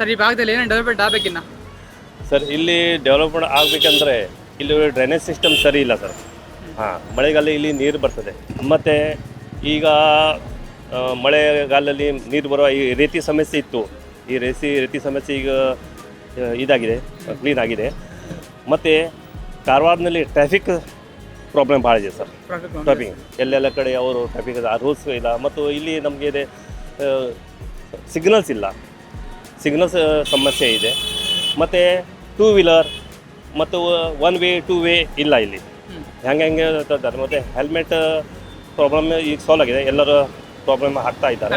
Sir ಈ ಭಾಗದಲ್ಲಿ ಏನೇನು ಡೆವಲಪ್ಮೆಂಟ್ ಆಗಬೇಕಿನ್ನ ಸರ್ ಇಲ್ಲಿ ಡೆವಲಪ್ಮೆಂಟ್ ಆಗಬೇಕಂದ್ರೆ ಇಲ್ಲಿ ಡ್ರೈನೇಜ್ ಸಿಸ್ಟಮ್ ಸರಿ ಇಲ್ಲ ಸರ್. ಹಾಂ ಮಳೆಗಾಲ ಇಲ್ಲಿ ನೀರು ಬರ್ತದೆ. ಮತ್ತು ಈಗ ಆ, ಮಳೆಗಾಲದಲ್ಲಿ ನೀರು ಬರುವ ಈ ರೀತಿ ಸಮಸ್ಯೆ ಇತ್ತು. ಈ ರೇಸಿ ರೀತಿ ಸಮಸ್ಯೆ ಈಗ ಆ, ಇದಾಗಿದೆ ಕ್ಲೀನ್ ಆಗಿದೆ. ಮತ್ತು ಕಾರವಾರದಲ್ಲಿ ಟ್ರಾಫಿಕ್ ಪ್ರಾಬ್ಲಮ್ ಭಾಳ ಇದೆ ಸರ್. ಟ್ರಾಫಿಕ್ ಟ್ರಾಫಿಕ್ ಎಲ್ಲೆಲ್ಲ ಕಡೆ ಅವರು ಟ್ರಾಫಿಕ್ ರೂಲ್ಸ್ ಇಲ್ಲ. ಮತ್ತು ಇಲ್ಲಿ ನಮಗೆ ಇದೆ ಸಿಗ್ನಲ್ಸ್ ಇಲ್ಲ. ಸಿಗ್ನಲ್ಸ್ ಸಮಸ್ಯೆ ಇದೆ. ಮತ್ತು ಟೂ ವೀಲರ್ ಮತ್ತು ಒನ್ ವೇ ಟೂ ವೇ ಇಲ್ಲ ಇಲ್ಲಿ. ಹೆಂಗೆ ಹೆಂಗೆ ಇದ್ದಾರೆ ಮತ್ತು ಹೆಲ್ಮೆಟ್ ಪ್ರಾಬ್ಲಮ್ ಈಗ ಸಾಲ್ವ್ ಆಗಿದೆ. ಎಲ್ಲರೂ ಪ್ರಾಬ್ಲಮ್ ಆಗ್ತಾ ಇದ್ದಾರೆ.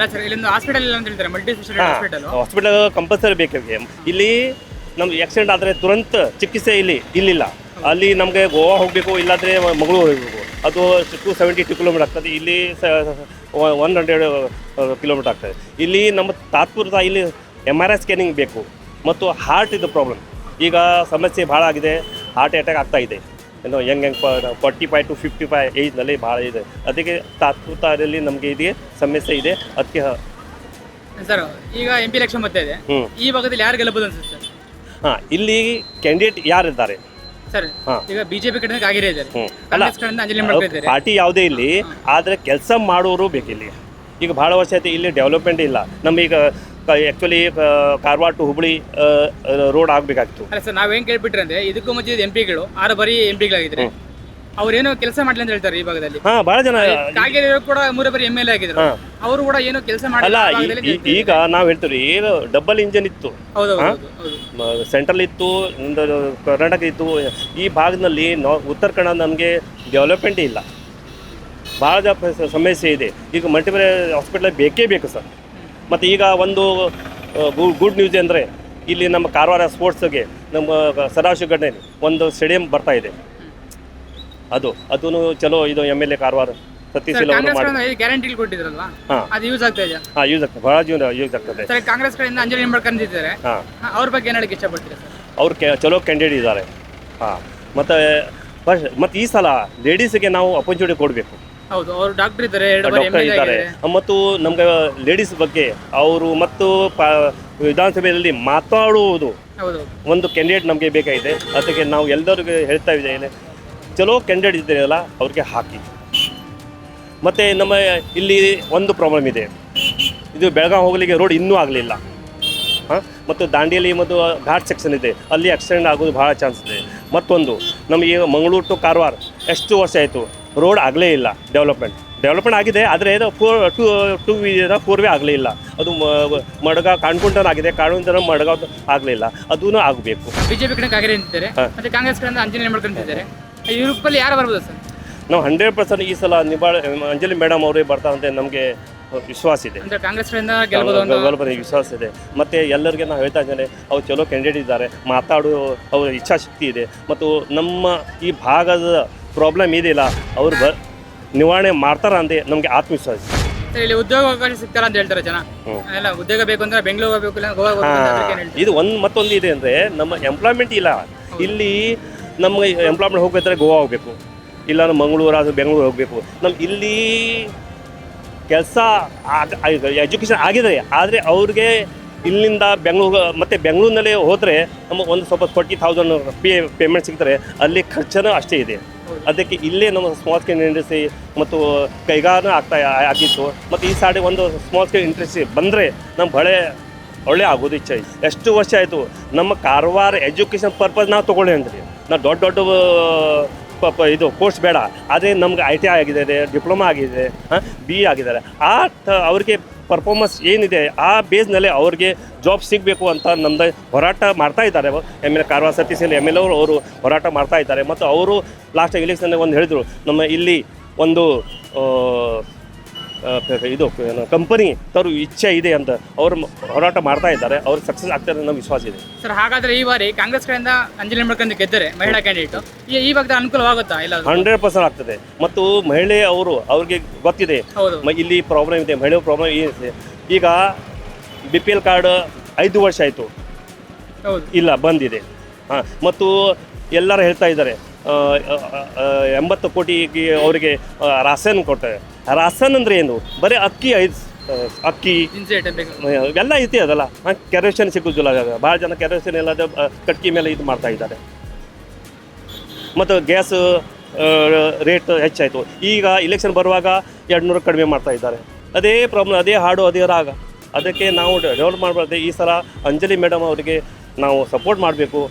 ಹಾಸ್ಪಿಟಲ್ ಕಂಪಲ್ಸರಿ ಬೇಕು ಇಲ್ಲಿ ನಮ್ಗೆ ಆಕ್ಸಿಡೆಂಟ್ ಆದರೆ ತುರಂತ ಚಿಕಿತ್ಸೆ ಇಲ್ಲಿ ಇಲ್ಲಿಲ್ಲ. ಅಲ್ಲಿ ನಮಗೆ ಗೋವಾ ಹೋಗಬೇಕು ಇಲ್ಲಾಂದರೆ ಮಂಗಳೂರು ಹೋಗಬೇಕು. ಅದು ಟು ಸೆವೆಂಟಿ ಟು ಕಿಲೋಮೀಟರ್ ಆಗ್ತದೆ. ಇಲ್ಲಿ ಒನ್ ಹಂಡ್ರೆಡ್ ಕಿಲೋಮೀಟರ್ ಆಗ್ತದೆ. ಇಲ್ಲಿ ನಮ್ಮ ತಾತ್ಪುರದ ಇಲ್ಲಿ ಎಂ ಆರ್ ಐ ಸ್ಕ್ಯಾನಿಂಗ್ ಬೇಕು. ಮತ್ತು ಹಾರ್ಟ್ ಇದು ಪ್ರಾಬ್ಲಮ್ ಈಗ ಸಮಸ್ಯೆ ಭಾಳ ಆಗಿದೆ. ಹಾರ್ಟ್ ಅಟ್ಯಾಕ್ ಆಗ್ತಾ ಇದೆ. ಏನು ಹೆಂಗೆ ಹೆಂಗೆ forty five to fifty five ಏಜ್ನಲ್ಲಿ ಭಾಳ ಇದೆ. ಅದಕ್ಕೆ ತಾತ್ಪೂರ್ತದಲ್ಲಿ ನಮಗೆ ಇದೆ ಸಮಸ್ಯೆ ಇದೆ. ಅದಕ್ಕೆ ಸರ್ ಈಗ ಎಂ ಪಿ ಎಲೆಕ್ಷನ್ ಬರ್ತಾ ಇದೆ. ಹ್ಞೂ ಈ ಭಾಗದಲ್ಲಿ ಯಾರು ಗೆಲ್ಲಬಹುದು ಅನ್ಸುತ್ತೆ ಸರ್ ಹಾಂ ಇಲ್ಲಿ ಕ್ಯಾಂಡಿಡೇಟ್ ಯಾರಿದ್ದಾರೆ? ಸರ್ ಹಾ. ಈಗ ಬಿಜೆಪಿ ಇದ್ದಾರೆ. ಹ್ಮ್. ಕಾಂಗ್ರೆಸ್ ಕಡೆಯಿಂದ ಅಂಜಲಿ ಮಾಡ್ತಾ ಇದ್ದಾರೆ. ಪಾರ್ಟಿ ಯಾವುದೇ ಇಲ್ಲಿ ಆದರೆ ಕೆಲಸ ಮಾಡೋರು ಬೇಕಿಲ್ಲಿ. ಈಗ ಭಾಳ ವರ್ಷ ಆಯ್ತು ಇಲ್ಲಿ ಡೆವಲಪ್ಮೆಂಟ್ ಇಲ್ಲ. ನಮಗೀಗ actually Karwar to Hubli road ಆಗಬೇಕಾಗಿತ್ತು. ಅಲ್ಲ ಸರ್ ನಾವೇನ್ ಕೇಳ್ಬಿಟ್ರೆ ಅಂದ್ರೆ ಇದಕ್ಕೂ ಮುಂಚೆ ಎಂ ಪಿಗಳು ಆರು ಬಾರಿ ಎಂ ಪಿಗಳಾಗಿದ್ರೆ ಅವ್ರೇನೋ ಕೆಲಸ ಮಾಡಲಿ ಅಂತ ಹೇಳ್ತಾರೆ ಈ ಭಾಗದಲ್ಲಿ. ಹಾ ಬಹಳ ಜನ ಕಾಗೇರಿ ಕೂಡ ಮೂರೇ ಬಾರಿ ಎಂ ಎಲ್ ಎ ಆಗಿದ್ರು. ಅವರು ಕೂಡ ಏನೋ ಕೆಲಸ ಮಾಡಲ್ಲ ಈಗ ನಾವು ಹೇಳ್ತೀವಿ ಏನು ಡಬಲ್ ಇಂಜನ್ ಇತ್ತು. ಸೆಂಟ್ರಲ್ ಇತ್ತು ಕರ್ನಾಟಕ ಇತ್ತು. ಈ ಭಾಗದಲ್ಲಿ ಉತ್ತರ ಕನ್ನಡ ನಮಗೆ ಡೆವಲಪ್ಮೆಂಟ್ ಇಲ್ಲ. ಭಾಳ ಸಮಸ್ಯೆ ಇದೆ. ಈಗ ಮಲ್ಟಿಪಲ್ ಹಾಸ್ಪಿಟಲ್ ಬೇಕೇ ಬೇಕು ಸರ್. ಮತ್ತು ಈಗ ಒಂದು ಗುಡ್ ನ್ಯೂಸ್ ಅಂದರೆ ಇಲ್ಲಿ ನಮ್ಮ ಕಾರವಾರ ಸ್ಪೋರ್ಟ್ಸ್ಗೆ ನಮ್ಮ ಸದಾಶಿವ ಗಡ್ಡೆ ಒಂದು ಸ್ಟೇಡಿಯಂ ಬರ್ತಾ ಇದೆ. ಅದು ಅದೂ ಚಲೋ ಇದು M L A Karwar Satish guarantee ಕೊಟ್ಟಿದ್ರಲ್ವಾ ಅದು ಯೂಸ್ ಆಗ್ತಾ ಇದೆ ಹಾಂ ಯೂಸ್ ಆಗ್ತದೆ ಭಾಳ ಜೀವನ ಯೂಸ್ ಆಗ್ತದೆ ಸರ್ ಕಾಂಗ್ರೆಸ್ ಕಡೆಯಿಂದ ಅಂಜಲಿ ನಿಂಬಳ್ಕರ್ ನಿಂತಿದ್ದಾರೆ ಹಾಂ. ಅವ್ರ ಬಗ್ಗೆ ಏನ್ ಹೇಳಕ್ಕೆ ಇಷ್ಟಪಡ್ತೀರಾ ಸರ್? ಅವ್ರು ಚಲೋ ಕ್ಯಾಂಡಿಡೇಟ್ ಇದ್ದಾರೆ. ಹಾಂ. ಮತ್ತು ಫಸ್ಟ್ ಮತ್ತು ಈ ಸಲ ಲೇಡೀಸ್ಗೆ ನಾವು ಅಪರ್ಚುನಿಟಿ ಕೊಡಬೇಕು. ಹೌದು ಅವರು ಡಾಕ್ಟರ್ ಇದ್ದಾರೆ ಎರಡು ಬಾರಿ ಎಂ ಡಾಕ್ಟರ್ ಇದ್ದಾರೆ. ಮತ್ತು ನಮ್ಗೆ ಲೇಡೀಸ್ ಬಗ್ಗೆ ಅವರು ಮತ್ತು ಪ ವಿಧಾನಸಭೆಯಲ್ಲಿ ಮಾತಾಡುವುದು ಹೌದು. ಒಂದು ಕ್ಯಾಂಡಿಡೇಟ್ ನಮಗೆ ಬೇಕಾಗಿದೆ. ಅದಕ್ಕೆ ನಾವು ಎಲ್ಲರಿಗೂ ಹೇಳ್ತಾ ಇದ್ದೇನೆ. ಚಲೋ ಕ್ಯಾಂಡಿಡೇಟ್ ಇದ್ದೀರಲ್ಲ ಅವ್ರಿಗೆ ಹಾಕಿ. ಮತ್ತು ನಮ್ಮ ಇಲ್ಲಿ ಒಂದು ಪ್ರಾಬ್ಲಮ್ ಇದೆ. ಇದು ಬೆಳಗಾವಿ ಹೋಗಲಿಕ್ಕೆ ರೋಡ್ ಇನ್ನೂ ಆಗಲಿಲ್ಲ. ಹಾಂ? ಮತ್ತು ದಾಂಡೇಲಿ ಮತ್ತು ಘಾಟ್ ಸೆಕ್ಷನ್ ಇದೆ. ಅಲ್ಲಿ ಆಕ್ಸಿಡೆಂಟ್ ಆಗೋದು ಭಾಳ ಚಾನ್ಸ್ ಇದೆ. ಮತ್ತೊಂದು ನಮಗೆ ಮಂಗಳೂರು ಟು ಕಾರವಾರ ಎಷ್ಟು ವರ್ಷ ಆಯಿತು? ರೋಡ್ ಆಗಲೇ ಇಲ್ಲ ಡೆವಲಪ್ಮೆಂಟ್. ಡೆವಲಪ್ಮೆಂಟ್ ಆಗಿದೆ ಆದರೆ ಇದು four to two wheeler four way ಆಗಲೇ ಇಲ್ಲ. ಅದು ಮಡಗ ಮಡಗಾವ್ ಕಾಣ್ಕೊಂಡನ ಆಗಿದೆ ಕಾಣ್ಕೊಂಡನ ಮಡಗ ಆಗಲಿಲ್ಲ ಅದೂ ಆಗಬೇಕು. ಬಿಜೆಪಿ ಕಡೆ ಕಾಗೇರಿ ನಿಂತಿದ್ದಾರೆ ಮತ್ತೆ ಕಾಂಗ್ರೆಸ್ ಕಡೆಯಿಂದ ಅಂಜಲಿ ಮಾಡ್ಕೊಂಡಿದ್ದಾರೆ ಯಾರು ಬರ್ಬೋದು ಸರ್? ನಾವು ಹಂಡ್ರೆಡ್ ಪರ್ಸೆಂಟ್ ಈ ಸಲ ನಿಬಾಳ ಅಂಜಲಿ ಮೇಡಮ್ ಅವರೇ ಬರ್ತಾರಂತೆ ನಮಗೆ ವಿಶ್ವಾಸ ಇದೆ. ಕಾಂಗ್ರೆಸ್ ಅಂತ ವಿಶ್ವಾಸ ಇದೆ. ಮತ್ತೆ ಎಲ್ಲರಿಗೆ ನಾವು ಹೇಳ್ತಾ ಇದ್ದೇನೆ ಅವ್ರು ಚಲೋ ಕ್ಯಾಂಡಿಡೇಟ್ ಇದ್ದಾರೆ ಮಾತಾಡೋ ಅವ್ರ ಇಚ್ಛಾಶಕ್ತಿ ಇದೆ. ಮತ್ತು ನಮ್ಮ ಈ ಭಾಗದ ಪ್ರಾಬ್ಲಮ್ ಇದಿಲ್ಲ ಅವ್ರು ಬ ನಿವಾರಣೆ ಮಾಡ್ತಾರ ಅಂದೆ ನಮಗೆ ಆತ್ಮವಿಶ್ವಾಸ. ಇಲ್ಲಿ ಉದ್ಯೋಗ ಅವಕಾಶ ಸಿಗ್ತಾರ ಅಂತ ಹೇಳ್ತಾರೆ ಜನ. ಎಲ್ಲ ಉದ್ಯೋಗ ಬೇಕು ಅಂದ್ರೆ ಬೆಂಗಳೂರು ಹೋಗ್ಬೇಕು ಇಲ್ಲ ಗೋವಾ ಹೋಗ್ಬೇಕು ಅಂತ ಇದು ಒಂದು ಮತ್ತೊಂದು ಇದೆ ಅಂದರೆ ನಮ್ಮ ಎಂಪ್ಲಾಯ್ಮೆಂಟ್ ಇಲ್ಲ. ಇಲ್ಲಿ ನಮಗೆ ಎಂಪ್ಲಾಯ್ಮೆಂಟ್ ಹೋಗ್ಬೇಕಾದ್ರೆ ಗೋವಾ ಹೋಗಬೇಕು. ಇಲ್ಲ ನಮ್ಮ ಮಂಗಳೂರು ಅದು ಬೆಂಗಳೂರು ಹೋಗಬೇಕು. ನಮ್ಮ ಇಲ್ಲಿ ಕೆಲಸ ಎಜುಕೇಶನ್ ಆಗಿದೆ ಆದರೆ ಅವ್ರಿಗೆ ಇಲ್ಲಿಂದ ಬೆಂಗಳೂರು ಮತ್ತು ಬೆಂಗಳೂರಿನಲ್ಲಿ ಹೋದರೆ ನಮಗೆ ಒಂದು ಸ್ವಲ್ಪ ಫೋರ್ಟಿ ಥೌಸಂಡ್ ಪೇ ಪೇಮೆಂಟ್ ಸಿಗ್ತಾರೆ ಅಲ್ಲಿ ಖರ್ಚನೂ ಅಷ್ಟೇ ಇದೆ. ಅದಕ್ಕೆ ಇಲ್ಲೇ ನಮ್ಮ ಸ್ಮಾಲ್ ಸ್ಕೇಲ್ ಇಂಡಸ್ಟ್ರಿ ಮತ್ತು ಕೈಗಾರ ಆಗ್ತಾ ಆಗಿತ್ತು. ಮತ್ತು ಈ ಸಾರಿ ಒಂದು ಸ್ಮಾಲ್ ಸ್ಕೇಲ್ ಇಂಡಸ್ಟ್ರಿ ಬಂದರೆ ನಮ್ಮ ಬಳೆ ಒಳ್ಳೆ ಆಗೋದು ಇಚ್ಛೆ ಎಷ್ಟು ವರ್ಷ ಆಯಿತು? ನಮ್ಮ ಕಾರವಾರ ಎಜುಕೇಷನ್ ಪರ್ಪಸ್ ನಾವು ತೊಗೊಳ್ಳಿ ಅಂದ್ರಿ. ನಾವು ದೊಡ್ಡ ದೊಡ್ಡ ಪಾಪ ಇದು ಕೋರ್ಸ್ ಬೇಡ. ಆದರೆ ನಮ್ಗೆ ಐ ಟಿ ಐ ಆಗಿದೆ, ಡಿಪ್ಲೊಮಾ ಆಗಿದೆ ಬಿ ಎ ಆಗಿದ್ದಾರೆ. ಆ ಅವ್ರಿಗೆ ಪರ್ಫಾರ್ಮೆನ್ಸ್ ಏನಿದೆ, ಆ ಬೇಸ್ನಲ್ಲಿ ಅವ್ರಿಗೆ ಜಾಬ್ ಸಿಗಬೇಕು ಅಂತ ನಮ್ಮದು ಹೋರಾಟ ಮಾಡ್ತಾ ಇದ್ದಾರೆ. ಎಂ ಎಲ್ ಕಾರವಾರ ಸತೀಶಲ್ಲಿ ಎಂ ಎಲ್ ಅವರು ಅವರು ಹೋರಾಟ ಮಾಡ್ತಾ ಇದ್ದಾರೆ. ಮತ್ತು ಅವರು ಲಾಸ್ಟ್ ಎಲೆಕ್ಷನ್ನಲ್ಲಿ ಒಂದು ಹೇಳಿದರು, ನಮ್ಮ ಇಲ್ಲಿ ಒಂದು ಇದು ಕಂಪನಿ ತರು ಇಚ್ಛೆ ಇದೆ ಅಂತ ಅವರು ಹೋರಾಟ ಮಾಡ್ತಾ ಇದ್ದಾರೆ. ಅವ್ರು ಸಕ್ಸಸ್ ಆಗ್ತಾರೆ ಅನ್ನೋ ವಿಶ್ವಾಸ ಇದೆ. ಸರ್ ಹಾಗಾದ್ರೆ ಈ ಬಾರಿ ಕಾಂಗ್ರೆಸ್ ಕಡೆಯಿಂದ ಅಂಜಲಿ ಮಡ್ಕಂದು ಗೆದ್ದರೆ ಮಹಿಳಾ ಕ್ಯಾಂಡಿಡೇಟ್ ಈ ಭಾಗದ ಅನುಕೂಲವಾಗುತ್ತಾ ಇಲ್ಲ? ಹಂಡ್ರೆಡ್ ಪರ್ಸೆಂಟ್ ಆಗ್ತದೆ. ಮತ್ತು ಮಹಿಳೆ ಅವರು ಅವ್ರಿಗೆ ಗೊತ್ತಿದೆ. ಇಲ್ಲಿ ಪ್ರಾಬ್ಲಮ್ ಇದೆ ಮಹಿಳೆ ಪ್ರಾಬ್ಲಮ್ ಏನಿದೆ ಈಗ ಬಿ ಪಿ ಎಲ್ ಕಾರ್ಡ್ ಐದು ವರ್ಷ ಆಯಿತು. ಇಲ್ಲ ಬಂದಿದೆ. ಹಾಂ ಮತ್ತು ಎಲ್ಲರೂ ಹೇಳ್ತಾ ಇದ್ದಾರೆ. ಎಂಬತ್ತು ಕೋಟಿಗೆ ಅವರಿಗೆ ರಾಸನ್ ಕೊಡ್ತಾರೆ. ರಾಸನ್ ಅಂದರೆ ಏನು? ಬರೀ ಅಕ್ಕಿ ಐದು ಅಕ್ಕಿ, ಎಲ್ಲ ಐತಿ ಅದಲ್ಲ. ಕೆರೋಸಿನ್ ಸಿಗೋದಿಲ್ಲ ಭಾಳ ಜನ ಕೆರೋಸಿನ್ ಇಲ್ಲದೆ ಕಟ್ಟಿಗೆ ಮೇಲೆ ಇದು ಮಾಡ್ತಾ ಇದ್ದಾರೆ. ಮತ್ತು ಗ್ಯಾಸ್ ರೇಟ್ ಹೆಚ್ಚಾಯಿತು. ಈಗ ಇಲೆಕ್ಷನ್ ಬರುವಾಗ ಎರಡು ನೂರು ಕಡಿಮೆ ಮಾಡ್ತಾ ಇದ್ದಾರೆ. ಅದೇ ಪ್ರಾಬ್ಲಮ್ ಅದೇ ಹಾಡು, ಅದೇ ರಾಗ. ಅದಕ್ಕೆ ನಾವು ಡೆವಲಪ್ ಮಾಡಬಾರ್ದು ಈ ಸಲ ಅಂಜಲಿ ಮೇಡಮ್ ಅವರಿಗೆ ನಾವು ಸಪೋರ್ಟ್ ಮಾಡಬೇಕು.